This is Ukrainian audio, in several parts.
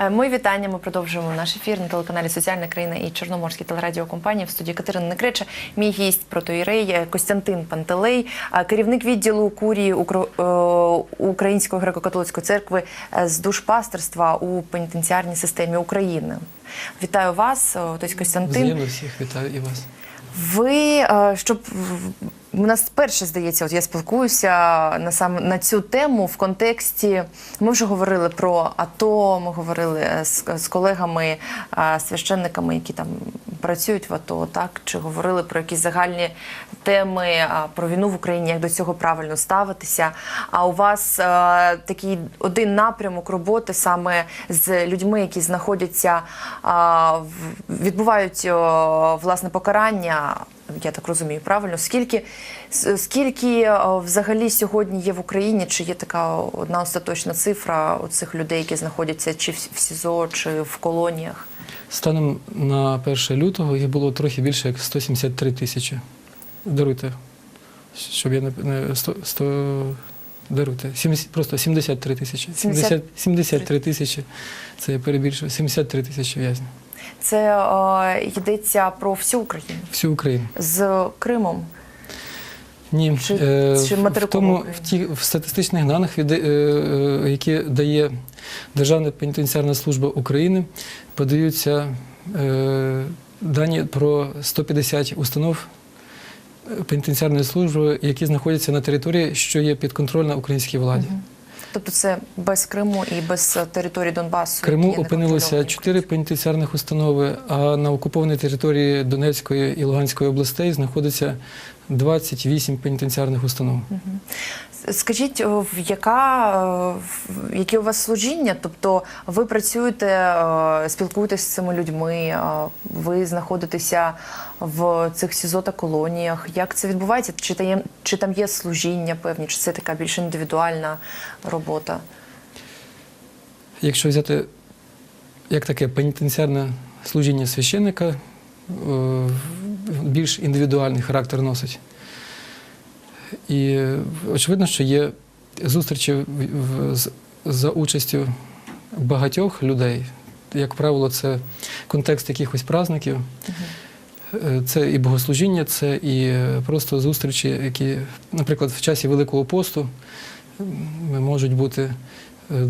Е, Мої вітання. Ми продовжуємо наш ефір на телеканалі Соціальна країна і Чорноморській телерадіокомпанії в студії Катерина Некреча. Мій гість протоїрей е, Костянтин Пантелей, е, керівник відділу курії Української греко-католицької церкви з душпастерства у пенітенціарній системі України. Вітаю вас, отець Костянтин. Взаємно всіх вітаю і вас. Ви щоб у нас перше здається, от я спілкуюся на сам на цю тему в контексті. Ми вже говорили про АТО. Ми говорили е, з, з колегами, е, священниками, які там працюють в АТО, так чи говорили про якісь загальні теми е, про війну в Україні, як до цього правильно ставитися. А у вас е, такий один напрямок роботи саме з людьми, які знаходяться, а, відбувають о, власне покарання. Я так розумію, правильно? Скільки, скільки взагалі сьогодні є в Україні? Чи є така одна остаточна цифра цих людей, які знаходяться чи в СІЗО, чи в колоніях? Станом на 1 лютого їх було трохи більше як 173 тисячі. Даруйте, щоб я не, не 100, 100 даруйте. 70, просто 73 тисячі. 70, 73 тисячі. Це я перебільшую. 73 тисячі в'язнів. Це о, йдеться про всю Україну Всю Україну. з Кримом. Ні, Чи- е, чи в- тому в ті в статистичних даних, від, е, е, які дає Державна пенітенціарна служба України, подаються е, дані про 150 установ е, пенітенціарної служби, які знаходяться на території, що є підконтрольна українській владі. Мгм. Тобто це без Криму і без е, території Донбасу. Криму опинилися опинилося чотири пенітенціарних установи, а на окупованій території Донецької і Луганської областей знаходиться 28 пенітенціарних установ. Мгм. Скажіть, яка е, які у вас служіння? Тобто ви працюєте, е, спілкуєтесь з цими людьми, е, ви знаходитеся в цих СІЗО та колоніях. Як це відбувається? Чи там є, чи там є служіння певні, чи це така більш індивідуальна робота? Якщо взяти як таке пенітенціарне служіння священника, е, більш індивідуальний характер носить. І очевидно, що є зустрічі в- за участю багатьох людей. Як правило, це контекст якихось праздників. Е, Це і богослужіння, це і е, просто зустрічі, які, наприклад, в часі Великого посту можуть бути е,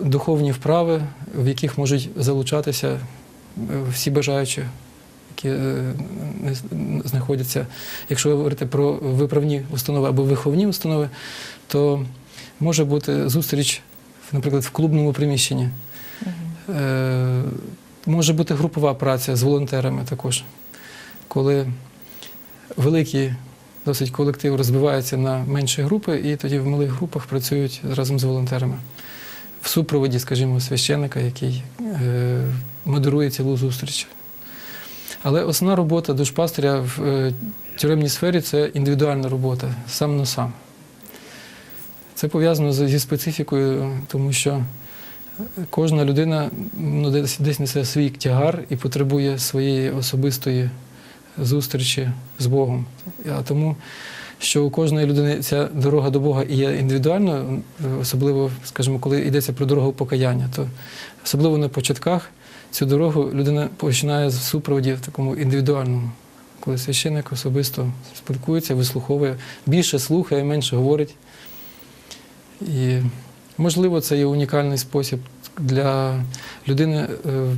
духовні вправи, в яких можуть залучатися всі бажаючі, які е, н- знаходяться. Якщо ви говорите про виправні установи або виховні установи, то може бути зустріч, наприклад, в клубному приміщенні. Е, Може бути групова праця з волонтерами також, коли великий досить колектив розбивається на менші групи, і тоді в малих групах працюють разом з волонтерами. В супроводі, скажімо, священника, який е, модерує цілу зустріч. Але основна робота душпастиря в е, тюремній сфері це індивідуальна робота, сам на сам. Це пов'язано зі специфікою, тому що кожна людина ну, десь, десь несе свій тягар і потребує своєї особистої зустрічі з Богом. А тому, що у кожної людини ця дорога до Бога є індивідуальною, особливо, скажімо, коли йдеться про дорогу покаяння, то особливо на початках цю дорогу людина починає з супроводі в такому індивідуальному, коли священник особисто спілкується, вислуховує, більше слухає, менше говорить. І можливо, це є унікальний спосіб для людини е,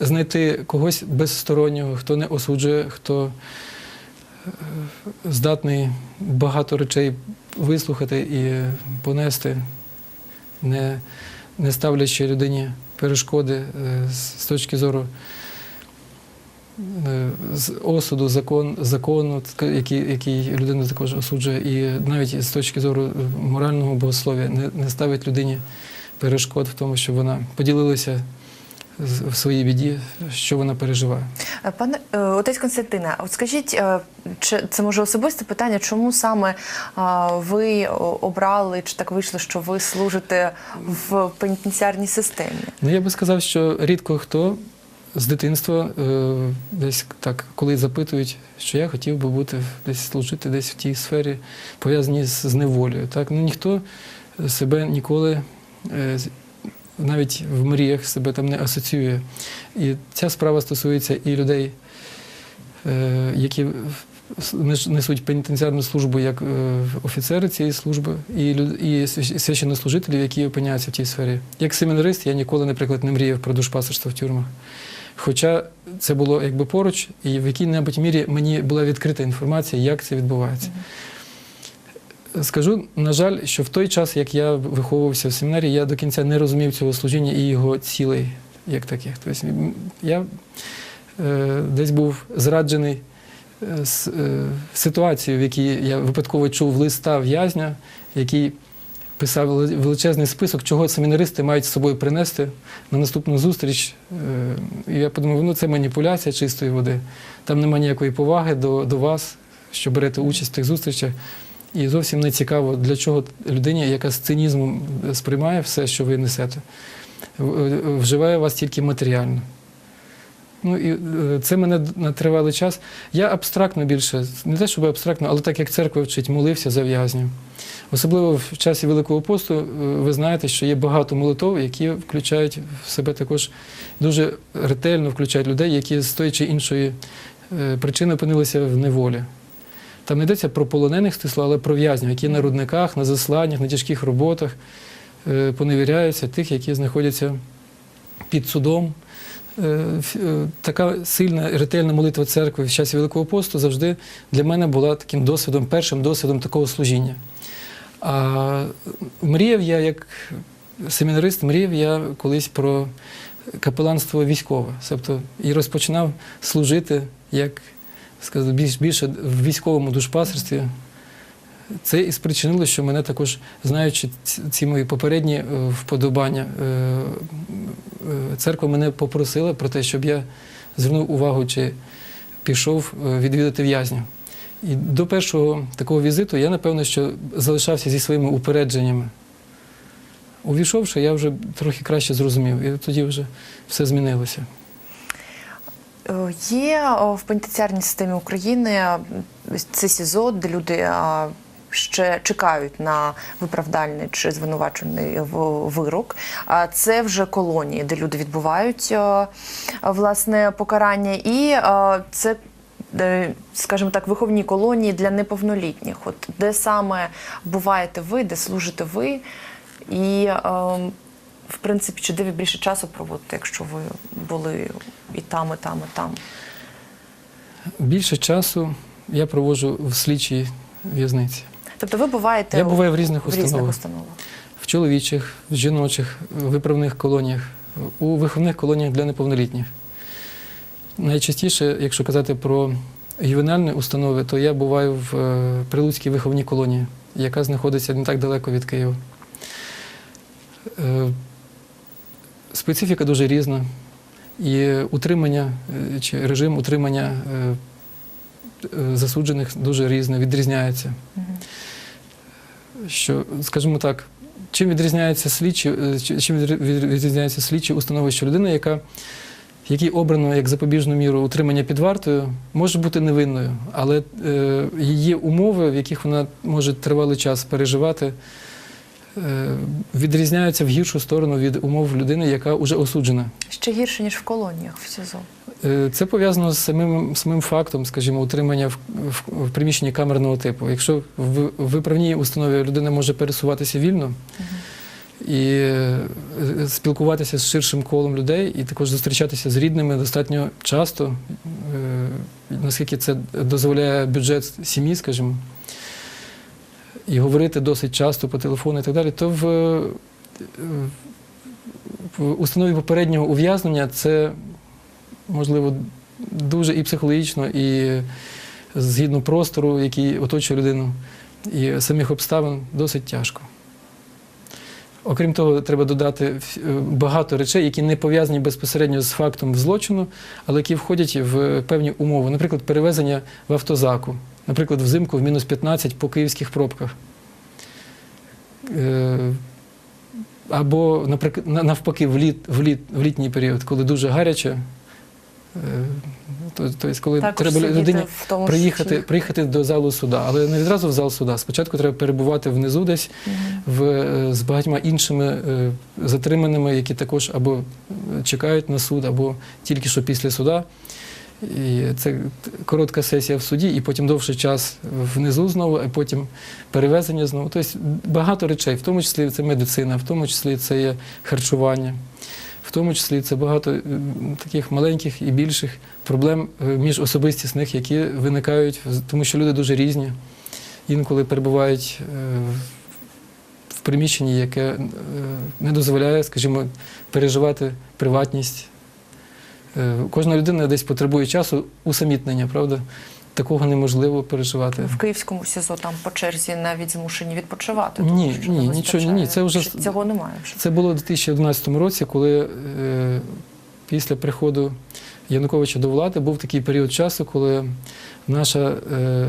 знайти когось безстороннього, хто не осуджує, хто е, здатний багато речей вислухати і понести, не, не ставлячи людині перешкоди е, з точки зору е, осуду, закон, закону, який, який людина також осуджує, і навіть з точки зору е, морального богослов'я не, не ставить людині перешкод в тому, щоб вона поділилася в своїй біді, що вона переживає. Е, Пане е, отець Константине, от скажіть, е, чи це може особисте питання, чому саме ви обрали чи так вийшло, що ви служите в пенітенціарній системі? Ну, я би сказав, що рідко хто з дитинства десь так, коли запитують, що я хотів би бути десь служити десь в тій сфері, пов'язаній з, неволею. Так? Ну, ніхто себе ніколи навіть в мріях себе там не асоціює. І ця справа стосується і людей, е, які несуть пенітенціарну службу як е, офіцери цієї служби, і, і священнослужителів, які опиняються в тій сфері. Як семінарист, я ніколи, наприклад, не мріяв про душпасерство в тюрмах. Хоча це було якби поруч, і в якій-небудь мірі мені була відкрита інформація, як це відбувається. Скажу, на жаль, що в той час, як я виховувався в семінарі, я до кінця не розумів цього служіння і його цілей як таких. Тобто я е, десь був зраджений е, з е, ситуацією, в якій я випадково чув листа в'язня, який писав величезний список, чого семінаристи мають з собою принести на наступну зустріч. Е, І я подумав, ну це маніпуляція чистої води. Там немає ніякої поваги до, до вас, що берете участь в тих зустрічах. І зовсім не цікаво, для чого людині, яка з цинізмом сприймає все, що ви несете, е, вживає вас тільки матеріально. Ну і е, це мене на тривалий час. Я абстрактно більше, не те, щоб абстрактно, але так як церква вчить, молився за в'язнів. Особливо в часі Великого посту е, ви знаєте, що є багато молитов, які включають в себе також дуже ретельно включають людей, які з тої чи іншої причини опинилися в неволі. Там не йдеться про полонених стисло, але про в'язнів, які на рудниках, на засланнях, на тяжких роботах е, поневіряються, тих, які знаходяться під судом. Е, е, Така сильна ретельна молитва церкви в часі Великого посту завжди для мене була таким досвідом, першим досвідом такого служіння. А мріяв я, як семінарист, мріяв я колись про капеланство військове. Тобто і розпочинав служити як сказати, більш, більше в військовому душпасерстві. Це і спричинило, що мене також, знаючи ці- мої попередні е, вподобання, е, е, церква мене попросила про те, щоб я звернув увагу, чи пішов відвідати в'язнів. І до першого такого візиту я, напевно, що залишався зі своїми упередженнями. Увійшовши, я вже трохи краще зрозумів, і тоді вже все змінилося. Е, Є в пенітенціарній системі України це СІЗО, де люди ще чекають на виправдальний чи звинувачений вирок. Це вже колонії, де люди відбувають е, власне покарання, і е, це. е, Скажімо так, виховні колонії для неповнолітніх. От де саме буваєте ви, де служите ви, і е, в принципі, чи де ви більше часу проводите, якщо ви були і там, і там, і там? Більше часу я проводжу в слідчій в'язниці. Тобто ви буваєте Я буваю в різних в різних установах. установах. В чоловічих, в жіночих, в виправних колоніях, у виховних колоніях для неповнолітніх. Найчастіше, якщо казати про ювенальні установи, то я буваю в е, Прилуцькій виховній колонії, яка знаходиться не так далеко від Києва. Специфіка дуже різна. І утримання е, чи режим утримання е, е, засуджених дуже різне, відрізняється. Що, скажімо так, чим відрізняється слідчі, чим відрі- відрізняється слідчі установи, що людина, яка якій обрано як запобіжну міру утримання під вартою, може бути невинною, але е, її умови, в яких вона може тривалий час переживати, відрізняються в гіршу сторону від умов людини, яка вже осуджена. Ще гірше, ніж в колоніях в СІЗО. Е, Це пов'язано з самим, самим фактом, скажімо, утримання в, в, в приміщенні камерного типу. Якщо в, виправній установі людина може пересуватися вільно і е, спілкуватися з ширшим колом людей, і також зустрічатися з рідними достатньо часто, е, наскільки це дозволяє бюджет сім'ї, скажімо, і говорити досить часто по телефону і так далі, то в, е, в установі попереднього ув'язнення це можливо, дуже і психологічно, і згідно простору, який оточує людину, і самих обставин досить тяжко. Окрім того, треба додати е, багато речей, які не пов'язані безпосередньо з фактом злочину, але які входять в певні умови. Наприклад, перевезення в автозаку, наприклад, взимку в мінус 15 по київських пробках. Е, Або, наприклад, навпаки, в, літ, в, літ, в літній період, коли дуже гаряче, Тобто, коли Також треба людині приїхати, приїхати до залу суда, але не відразу в зал суда. Спочатку треба перебувати внизу десь в, е, з багатьма іншими затриманими, які також або чекають на суд, або тільки що після суда. І це коротка сесія в суді, і потім довший час внизу знову, а потім перевезення знову. Тобто багато речей, в тому числі це медицина, в тому числі це є харчування, в тому числі це багато е, таких маленьких і більших проблем е, міжособистісних, які виникають, тому що люди дуже різні. Інколи перебувають е, в приміщенні, яке не дозволяє, скажімо, переживати приватність. Е, Кожна людина десь потребує часу усамітнення, правда? Такого неможливо переживати. В Київському СІЗО там по черзі навіть змушені відпочивати. Ні, що ні, нічого, ні, це вже- цього немає вже. Це було у 2011 році, коли е, після приходу Януковича до влади був такий період часу, коли наша е,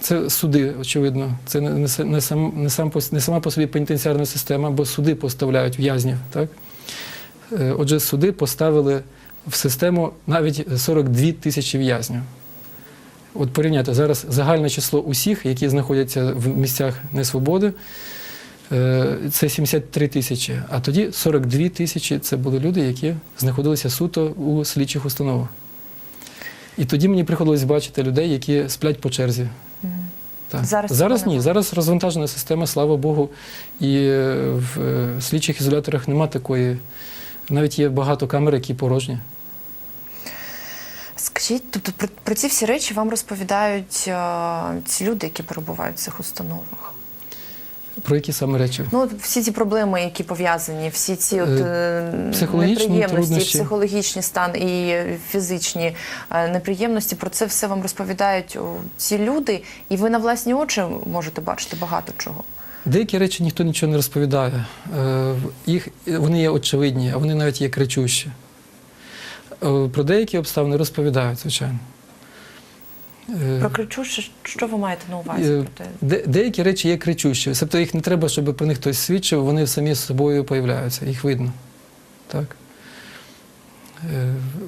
це суди, очевидно, це не, не, сам, не, сам, не сама по собі пенітенціарна система, бо суди поставляють в'язнів. Так? Е, отже, суди поставили в систему навіть 42 тисячі в'язнів. От порівняти зараз загальне число усіх, які знаходяться в місцях несвободи, е, це 73 тисячі. А тоді 42 тисячі це були люди, які знаходилися суто у слідчих установах. І тоді мені приходилось бачити людей, які сплять по черзі. Так. Зараз зараз ні. Зараз розвантажена система, слава Богу. І е, в е, слідчих ізоляторах нема такої. Навіть є багато камер, які порожні. Скажіть, тобто про, про ці всі речі вам розповідають е, ці люди, які перебувають в цих установах? Про які саме речі? Ну, всі ці проблеми, які пов'язані, всі ці от, е, психологічні неприємності, труднощі. психологічний стан і фізичні е, неприємності, про це все вам розповідають о, ці люди, і ви на власні очі можете бачити багато чого. Деякі речі ніхто нічого не розповідає. Е, Їх, вони є очевидні, а вони навіть є кричущі. Е, Про деякі обставини розповідають, звичайно. Е, Про кричуще, що ви маєте на увазі? Е? Де, деякі речі є кричущі. Тобто їх не треба, щоб про них хтось свідчив, вони самі з собою появляються, їх видно. Так?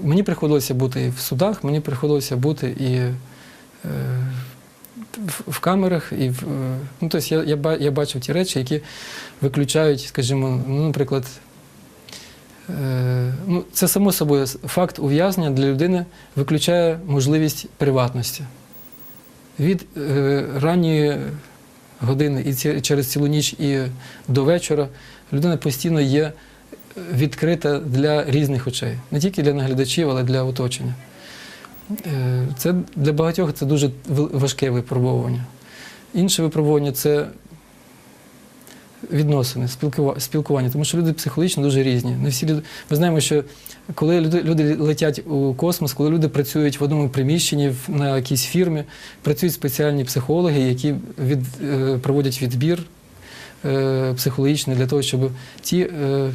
Мені приходилося бути і в судах, мені приходилося бути і в, камерах, і в. Ну, тобто я, я, бачив ті речі, які виключають, скажімо, ну, наприклад, ну, це само собою факт ув'язнення для людини виключає можливість приватності. Від е, ранньої години і ці- через цілу ніч і до вечора людина постійно є відкрита для різних очей, не тільки для наглядачів, але для оточення. Е, Це для багатьох це дуже важке випробовування. Інше випробування це відносини, спілкува- спілкування, тому що люди психологічно дуже різні. Не всі люди. Ми знаємо, що коли люди, летять у космос, коли люди працюють в одному приміщенні на якійсь фірмі, працюють спеціальні психологи, які від, е, проводять відбір е, психологічний для того, щоб ті, е,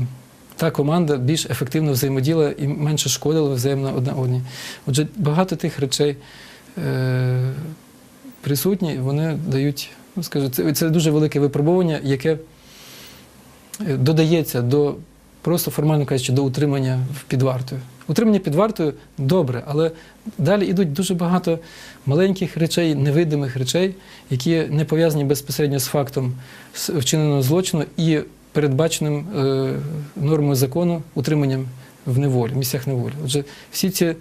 та команда більш ефективно взаємодіяла і менше шкодила взаємно одна одній. Отже, багато тих речей присутні, вони дають, ну скажу, це, це дуже велике випробування, яке додається до просто формально кажучи, до утримання під вартою. Утримання під вартою добре, але далі йдуть дуже багато маленьких речей, невидимих речей, які не пов'язані безпосередньо з фактом вчиненого злочину і передбаченим е, нормою закону утриманням в неволі, в місцях неволі. Отже, всі ці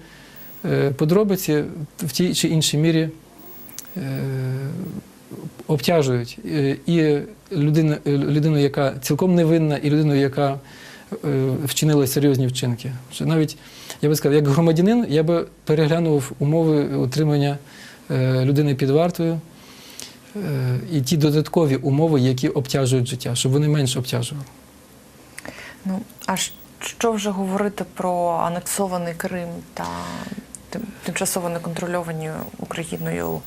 е, подробиці в тій чи іншій мірі е, обтяжують е, і людину, е, людину, яка цілком невинна, і людину, яка е, вчинила серйозні вчинки. Навіть я би сказав, як громадянин, я би переглянув умови утримання людини під вартою і ті додаткові умови, які обтяжують життя, щоб вони менше обтяжували. Ну, а що вже говорити про анексований Крим та тим- тимчасово неконтрольовані Україною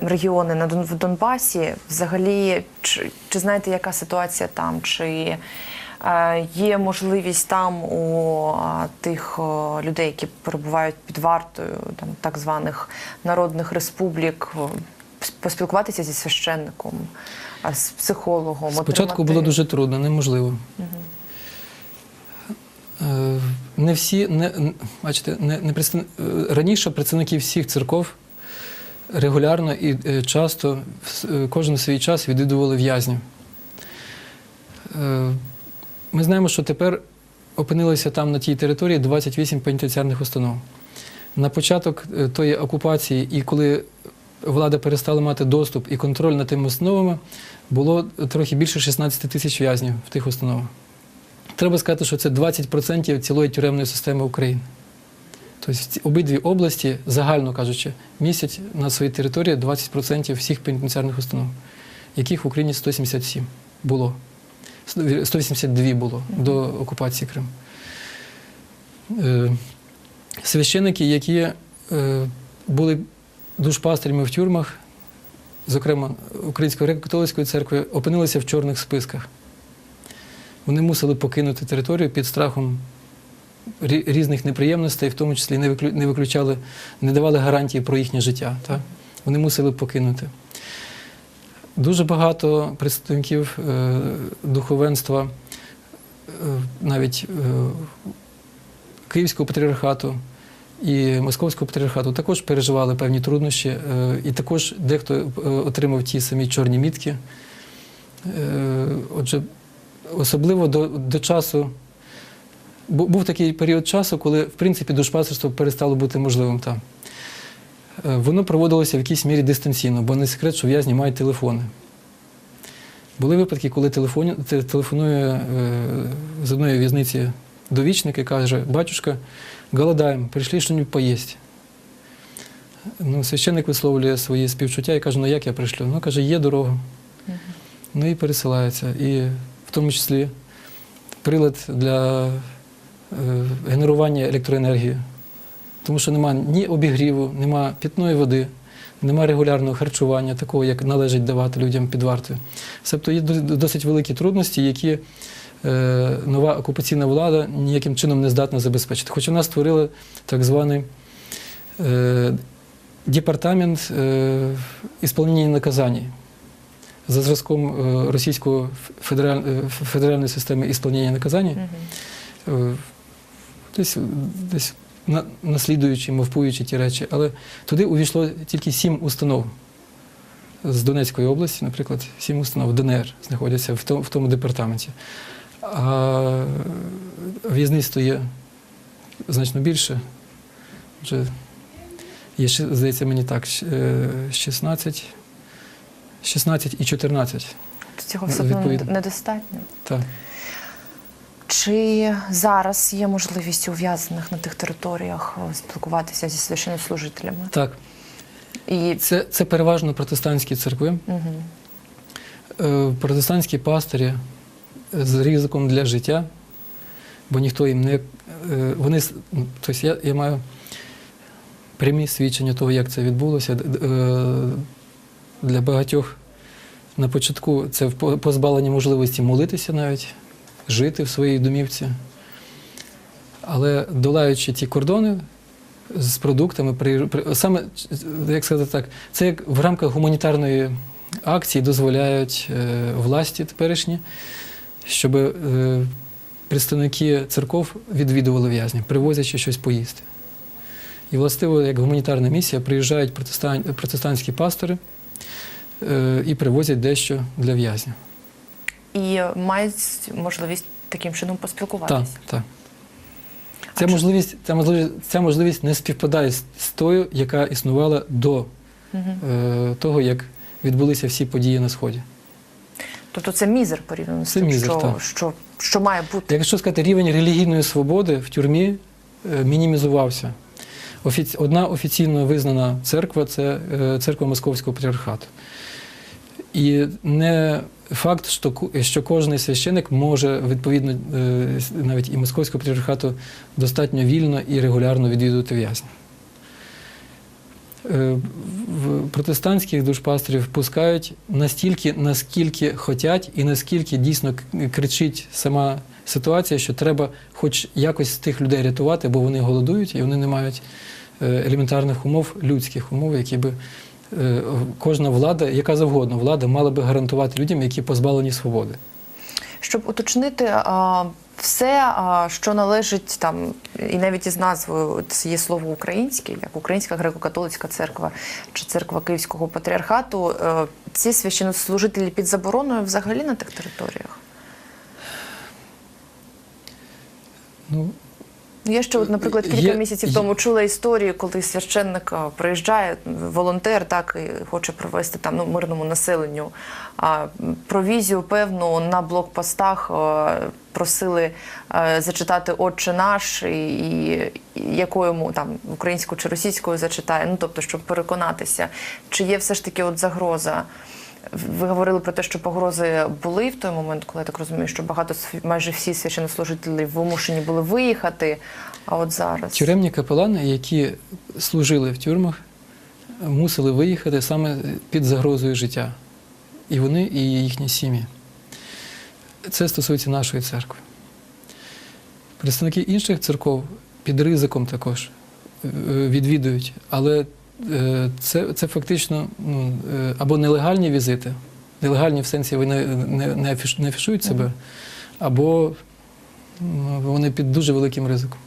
регіони на в Донбасі? Взагалі, чи, чи знаєте, яка ситуація там? Чи е, є можливість там у тих людей, які перебувають під вартою там так званих народних республік, поспілкуватися зі священником, з психологом? Спочатку отримати- було дуже трудно, неможливо. Е, не всі, не, бачите, не, не е, раніше представники всіх церков регулярно і е, часто е, кожен свій час відвідували в'язнів. Е, Ми знаємо, що тепер опинилося там на тій території 28 пенітенціарних установ. На початок тої окупації, і коли влада перестала мати доступ і контроль над тими установами, було трохи більше 16 тисяч в'язнів в тих установах. Треба сказати, що це 20% цілої тюремної системи України. Тобто обидві області, загально кажучи, містять на своїй території 20% всіх пенітенціарних установ, яких в Україні 177 було. 182 було до окупації Криму. Е, Священники, які е, були душпастерями в тюрмах, зокрема Української греко-католицької церкви, опинилися в чорних списках. Вони мусили покинути територію під страхом різних неприємностей, в тому числі не виключали, не давали гарантії про їхнє життя. Так? Вони мусили покинути. Дуже багато представників е, духовенства, е, навіть е, Київського патріархату і Московського патріархату також переживали певні труднощі, і також дехто отримав ті самі чорні мітки. Отже, особливо до, до часу. Бу- Був такий період часу, коли, в принципі, душпастерство перестало бути можливим там. Е, Воно проводилося в якійсь мірі дистанційно, бо не секрет, що в'язні мають телефони. Були випадки, коли телефон, телефонує е, з одної в'язниці довічник і каже, батюшка, голодаємо, прийшли щось поїсти. Ну, священник висловлює свої співчуття і каже, ну як я прийшлю? Ну, каже, є дорога. Ну і пересилається. І в тому числі прилад для генерування електроенергії. Тому що нема ні обігріву, нема питної води, нема регулярного харчування, такого, як належить давати людям під вартою. Тобто є досить великі трудності, які е, нова окупаційна влада ніяким чином не здатна забезпечити. Хоч вона створила так званий е, департамент е, ісполнення наказань за зразком е, е, федеральної системи ісполнення наказань. Мгм. Е, десь, десь на, наслідуючи, мовпуючи ті речі. Але туди увійшло тільки сім установ з Донецької області, наприклад, сім установ ДНР знаходяться в тому, в тому департаменті. А в'язництво є значно більше. Вже є, здається, мені так, е, 16, 16 і 14. Цього все одно недостатньо. Так. Чи зараз є можливість ув'язнених на тих територіях спілкуватися зі священнослужителями? так. І Це, це переважно протестантські церкви. угу. Е, протестантські пастирі з ризиком для життя, бо ніхто їм не. е, Вони, тобто я, я маю прямі свідчення того, як це відбулося. Е, Для багатьох на початку це позбавлення можливості молитися навіть, жити в своїй домівці. Але долаючи ті кордони з продуктами, при, при- саме, як сказати так, це як в рамках гуманітарної акції дозволяють е, власті теперішні, щоб е, представники церков відвідували в'язнів, привозячи щось поїсти. І властиво, як гуманітарна місія, приїжджають протестан, протестантські пастори е, і привозять дещо для в'язня. І мають можливість таким чином поспілкуватися. так. А Ця можливість, ця, можливість, ця можливість не співпадає з, тою, яка існувала до Мгм. е, того, як відбулися всі події на Сході. Тобто це мізер порівняно з тим, мізер, що, так. що, що має бути. Якщо сказати, рівень релігійної свободи в тюрмі е, мінімізувався. Офіці... Одна офіційно визнана церква це е, церква Московського патріархату. І не факт, що, що кожен священик може, відповідно, е, навіть і Московського патріархату, достатньо вільно і регулярно відвідувати в'язня. Е, протестантських душпастерів пускають настільки, наскільки хотять, і наскільки дійсно кричить сама ситуація, що треба хоч якось тих людей рятувати, бо вони голодують і вони не мають е, елементарних умов, людських умов, які би кожна влада, яка завгодно влада, мала би гарантувати людям, які позбавлені свободи. Щоб уточнити, а, все, що належить там, і навіть із назвою це є слово українське, як Українська греко-католицька церква чи церква Київського патріархату, е, ці священнослужителі під забороною взагалі на тих територіях. Ну, Я ще, от, наприклад, кілька Є- місяців є- тому чула історію, коли священник приїжджає, волонтер, так і хоче провести там ну, мирному населенню а, провізію певну на блокпостах. а, Просили а, зачитати Отче наш, і, і, і якою йому там українською чи російською зачитає. Ну тобто, щоб переконатися, чи є все ж таки от загроза. Ви говорили про те, що погрози були в той момент, коли я так розумію, що багато майже всі священнослужителі вимушені були виїхати. А от зараз тюремні капелани, які служили в тюрмах, мусили виїхати саме під загрозою життя. І вони, і їхні сім'ї. Це стосується нашої церкви. Представники інших церков під ризиком також е, відвідують, але це, це фактично ну, е, або нелегальні візити, нелегальні в сенсі вони не, не, не афішують себе, або ну, вони під дуже великим ризиком.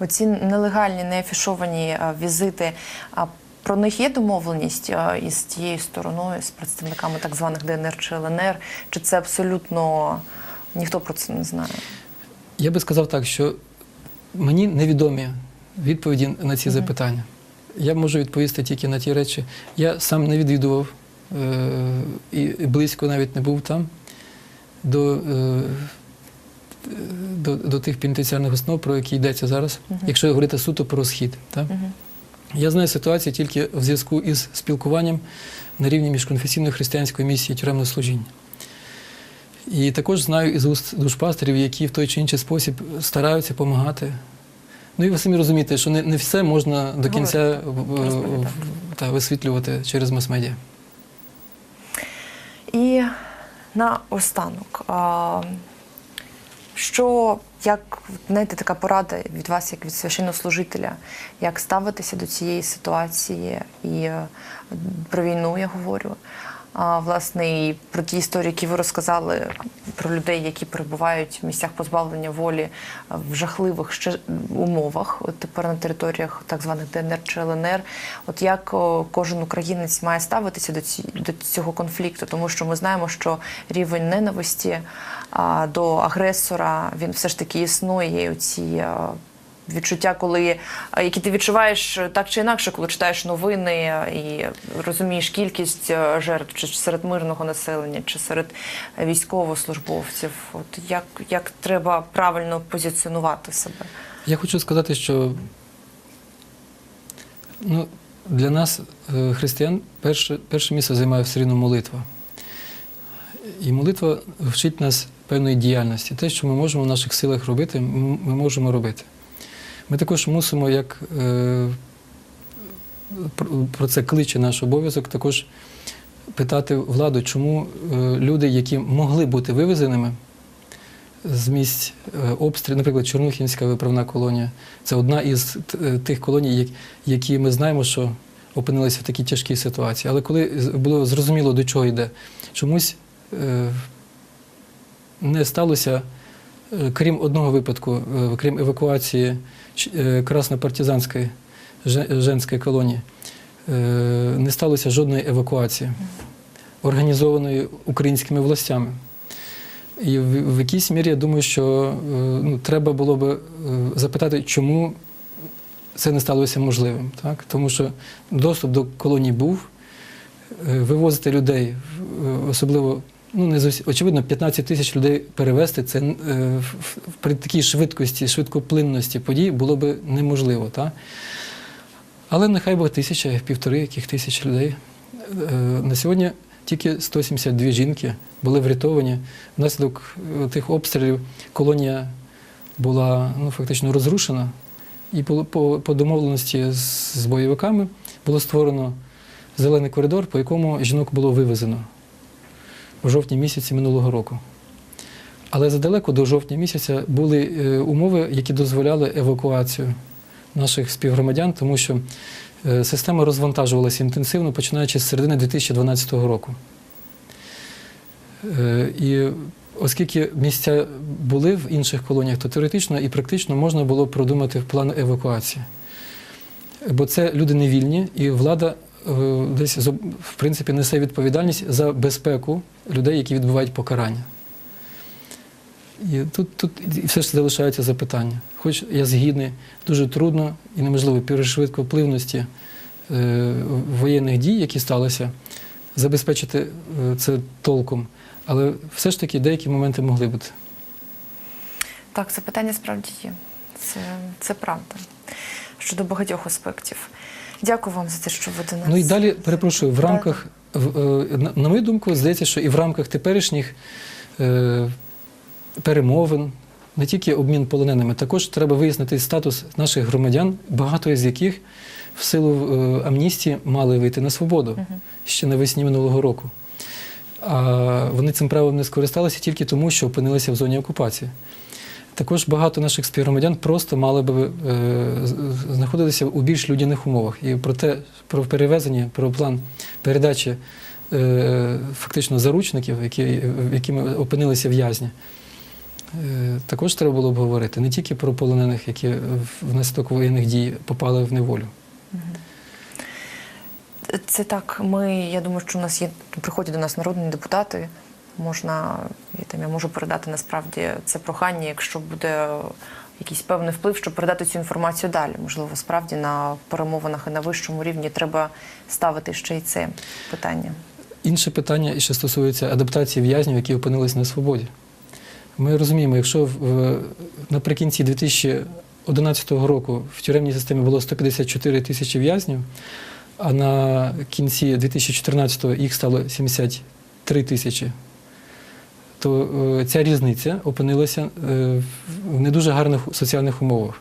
оці нелегальні, неафішовані візити. А про них є домовленість із тією стороною, з представниками так званих ДНР чи ЛНР? Чи це абсолютно ніхто про це не знає? Я би сказав так, що мені невідомі відповіді на ці запитання. Я можу відповісти тільки на ті речі. Я сам не відвідував е- і близько навіть не був там до, е- до, до тих пенітенціарних основ, про які йдеться зараз, якщо говорити суто про схід. Так? Я знаю ситуацію тільки в зв'язку із спілкуванням на рівні міжконфесійної християнської місії тюремного служіння. І також знаю із уст душпастерів, які в той чи інший спосіб стараються допомагати. Ну і ви самі розумієте, що не, не все можна до кінця розповідати. в- та, висвітлювати через мас-медіа. І на останок, а, що як знаєте, така порада від вас, як від священнослужителя, як ставитися до цієї ситуації і е, про війну я говорю. Власне, і про ті історії, які ви розказали про людей, які перебувають в місцях позбавлення волі в жахливих ще умовах, от тепер на територіях так званих ДНР чи ЛНР. От як кожен українець має ставитися до, ці, до цього конфлікту, тому що ми знаємо, що рівень ненависті до агресора він все ж таки існує. І Оці а, відчуття, коли які ти відчуваєш е, так чи інакше, коли читаєш новини е, і розумієш кількість е, жертв, чи серед мирного населення, чи серед е, військовослужбовців. От як, як треба правильно позиціонувати себе? Я хочу сказати, що ну, для нас, е, християн, перше, перше місце займає все рівно молитва. І молитва вчить нас певної діяльності. Те, що ми можемо в наших силах робити, ми можемо робити. Ми також мусимо, як е, про- це кличе наш обов'язок, також питати владу, чому е, люди, які могли бути вивезеними з місць е, обстрілів, наприклад, Чорнухінська виправна колонія, це одна із тих колоній, які ми знаємо, що опинилися в такій тяжкій ситуації. Але коли було зрозуміло, до чого йде, чомусь не сталося, крім одного випадку, е, крім евакуації е, Краснопартизанської женської колонії, е, не сталося жодної евакуації, організованої українськими властями. І в, якійсь мірі я думаю, що е, ну, треба було би е, запитати, чому це не сталося можливим. Так? Тому що доступ до колоній був, е, вивозити людей, е, особливо, ну не зовсім, очевидно, 15 тисяч людей перевезти це е, при такій швидкості, швидкоплинності подій було би неможливо. Так? Але нехай би тисяча, півтори яких тисяч людей. Е, На сьогодні тільки 172 жінки були врятовані. Внаслідок е, тих обстрілів колонія була ну, фактично розрушена. І по, по, по домовленості з, з бойовиками було створено зелений коридор, по якому жінок було вивезено у жовтні місяці минулого року. Але задалеко до жовтня місяця були е, умови, які дозволяли евакуацію наших співгромадян, тому що е, система розвантажувалася інтенсивно, починаючи з середини 2012 року. Е, І Оскільки місця були в інших колоніях, то теоретично і практично можна було продумати план евакуації. Бо це люди невільні, і влада десь в принципі несе відповідальність за безпеку людей, які відбувають покарання. І тут, тут все ж залишаються запитання. Хоч я згідний, дуже трудно і неможливо при швидкопливності е, воєнних дій, які сталися, забезпечити е, це толком. Але все ж таки деякі моменти могли бути. Так, це питання справді є. Це, це правда. Щодо багатьох аспектів. Дякую вам за те, що ви до нас. Ну і далі, перепрошую, в рамках, е, на- мою думку, здається, що і в рамках теперішніх е, перемовин, не тільки обмін полоненими, також треба вияснити статус наших громадян, багато з яких в силу е, амністії мали вийти на свободу ще навесні минулого року. А вони цим правом не скористалися тільки тому, що опинилися в зоні окупації. Також багато наших співгромадян просто мали би е, знаходитися у більш людяних умовах. І про те, про перевезення, про план передачі е, фактично заручників, які, якими опинилися в'язні. Е, також треба було б говорити не тільки про полонених, які внаслідок воєнних дій попали в неволю. Це так. Ми, я думаю, що у нас є приходять до нас народні депутати. Можна я там я можу передати насправді це прохання, якщо буде якийсь певний вплив, щоб передати цю інформацію далі. Можливо, справді на перемовинах і на вищому рівні треба ставити ще й це питання. Інше питання, що стосується адаптації в'язнів, які опинились на свободі. Ми розуміємо, якщо в, наприкінці 2011 року в тюремній системі було 154 тисячі в'язнів, а на кінці 2014 їх стало 73 тисячі, то е, ця різниця опинилася е, в не дуже гарних соціальних умовах.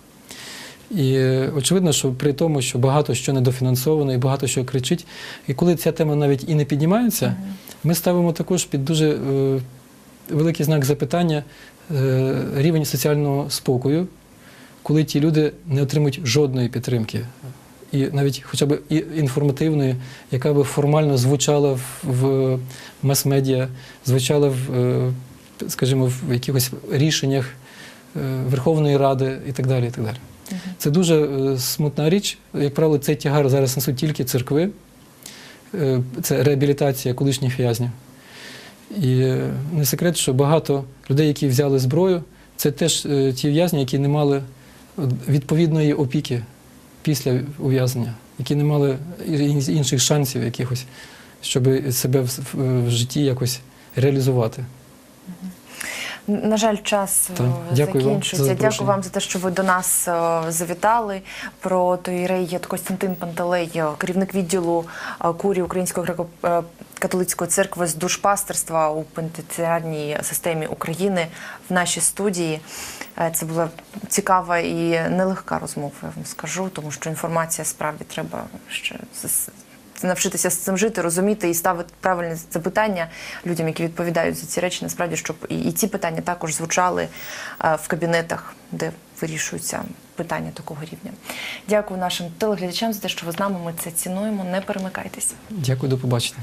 І е, очевидно, що при тому, що багато що недофінансовано і багато що кричить, і коли ця тема навіть і не піднімається, ми ставимо також під дуже великий знак запитання рівень соціального спокою, коли ті люди не отримують жодної підтримки. І навіть хоча б інформативної, яка би формально звучала в, в мас-медіа, звучала в, е, скажімо, в якихось рішеннях е, Верховної Ради і так далі. І так далі. Це дуже е, смутна річ. Як правило, цей тягар зараз несуть тільки церкви. Це реабілітація колишніх в'язнів. І не секрет, що багато людей, які взяли зброю, це теж ті в'язні, які не мали відповідної опіки після ув'язнення, які не мали інших шансів якихось, щоб себе в, житті якось реалізувати. На жаль, час Так, е, дякую вам закінчується. за. Дякую вам за те, що ви до нас е, завітали. Про Тоїрей Костянтин Пантелей, е, керівник відділу е, курії Греко-католицької церкви з душпастерства у пентитіарній системі України в нашій студії. Е, Це була цікава і нелегка розмова, я вам скажу, тому що інформація справді треба ще навчитися з цим жити, розуміти і ставити правильні запитання людям, які відповідають за ці речі, насправді, щоб і, ці питання також звучали е, в кабінетах, де вирішуються питання такого рівня. Дякую нашим телеглядачам за те, що ви з нами. Ми це цінуємо. Не перемикайтесь. Дякую, до побачення.